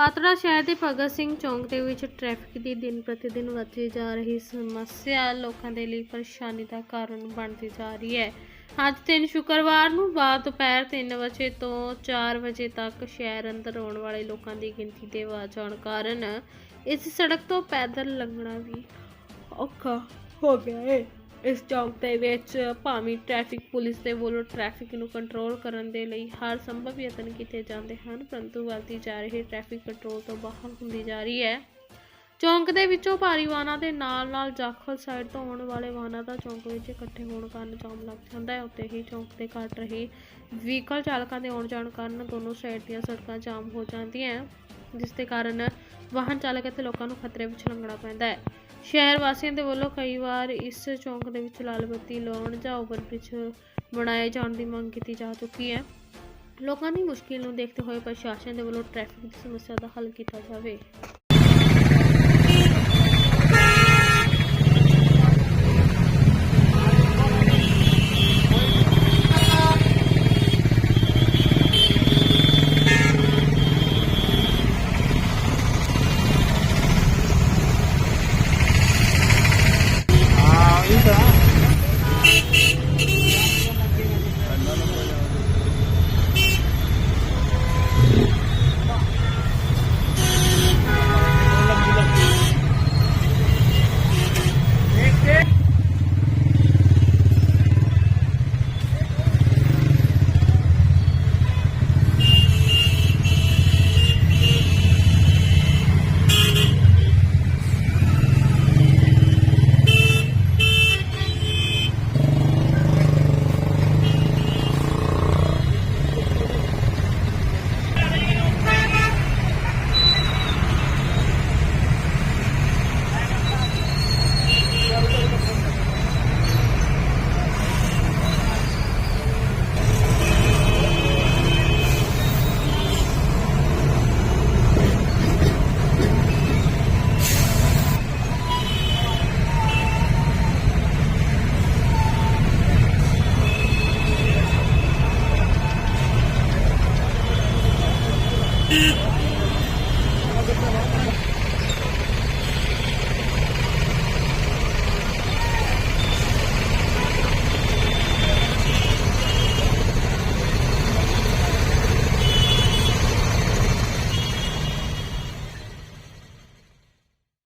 ਪਾਤੜਾ ਸ਼ਹਿਰ ਦੇ ਭਗਤ ਸਿੰਘ ਚੌਂਕ ਦੇ ਵਿੱਚ ਟ੍ਰੈਫਿਕ ਦੀ ਦਿਨ ਪ੍ਰਤੀ ਦਿਨ ਵੱਧਦੀ ਜਾ ਰਹੀ ਸਮੱਸਿਆ ਲੋਕਾਂ ਦੇ ਲਈ ਪਰੇਸ਼ਾਨੀ ਦਾ ਕਾਰਨ ਬਣਦੀ ਜਾ ਰਹੀ ਹੈ। ਅੱਜ ਦਿਨ ਸ਼ੁੱਕਰਵਾਰ ਨੂੰ ਬਾਅਦ ਦੁਪਹਿਰ 3 ਵਜੇ ਤੋਂ 4 ਵਜੇ ਤੱਕ ਸ਼ਹਿਰ ਅੰਦਰ ਆਉਣ ਵਾਲੇ ਲੋਕਾਂ ਦੀ ਗਿਣਤੀ ਦੇ ਵੱਧ ਜਾਣ ਕਾਰਨ ਇਸ ਸੜਕ ਤੋਂ ਪੈਦਲ ਲੰਘਣਾ ਵੀ ਔਖਾ ਹੋ ਗਿਆ ਹੈ। ਇਸ ਚੌਂਕ ਦੇ ਵਿੱਚ ਭਾਵੇਂ ਟ੍ਰੈਫਿਕ ਪੁਲਿਸ ਦੇ ਵੱਲੋਂ ਟ੍ਰੈਫਿਕ ਨੂੰ ਕੰਟਰੋਲ ਕਰਨ ਦੇ ਲਈ ਹਰ ਸੰਭਵ ਯਤਨ ਕੀਤੇ ਜਾਂਦੇ ਹਨ, ਪਰੰਤੂ ਵੱਧਦੀ ਜਾ ਰਹੀ ਟ੍ਰੈਫਿਕ ਕੰਟਰੋਲ ਤੋਂ ਬਾਹਰ ਹੁੰਦੀ ਜਾ ਰਹੀ ਹੈ। ਚੌਂਕ ਦੇ ਵਿੱਚੋਂ ਭਾਰੀ ਵਾਹਨਾਂ ਦੇ ਨਾਲ-ਨਾਲ ਜਾਖਲ ਸਾਈਡ ਤੋਂ ਆਉਣ ਵਾਲੇ ਵਾਹਨਾਂ ਦਾ ਚੌਂਕ ਵਿੱਚ ਇਕੱਠੇ ਹੋਣ ਕਾਰਨ ਜਾਮ ਲੱਗ ਜਾਂਦਾ ਹੈ। ਉੱਤੇ ਹੀ ਚੌਂਕ ਤੇ ਘੱਟ ਰਹੇ ਵਹੀਕਲ ਚਾਲਕਾਂ ਦੇ ਆਉਣ ਜਾਣ ਕਾਰਨ ਦੋਨੋਂ ਸਾਈਡ ਦੀਆਂ ਸੜਕਾਂ ਜਾਮ ਹੋ ਜਾਂਦੀਆਂ ਜਿਸ ਦੇ ਕਾਰਨ ਵਾਹਨ ਚਾਲਕ ਅਤੇ ਲੋਕਾਂ ਨੂੰ ਖਤਰੇ ਵਿੱਚ ਲੰਘਣਾ ਪੈਂਦਾ ਹੈ। ਸ਼ਹਿਰ ਵਾਸੀਆਂ ਦੇ ਵੱਲੋਂ ਕਈ ਵਾਰ ਇਸ ਚੌਂਕ ਦੇ ਵਿੱਚ ਲਾਲ ਬੱਤੀ ਲਾਉਣ ਜਾਂ ਓਵਰਬ੍ਰਿਜ ਬਣਾਏ ਜਾਣ ਦੀ ਮੰਗ ਕੀਤੀ ਜਾ ਚੁੱਕੀ ਹੈ। ਲੋਕਾਂ ਦੀ ਮੁਸ਼ਕਿਲ ਨੂੰ ਦੇਖਦੇ ਹੋਏ ਪ੍ਰਸ਼ਾਸਨ ਦੇ ਵੱਲੋਂ ਟ੍ਰੈਫਿਕ ਦੀ ਸਮੱਸਿਆ ਦਾ ਹੱਲ ਕੀਤਾ ਜਾਵੇ। Eat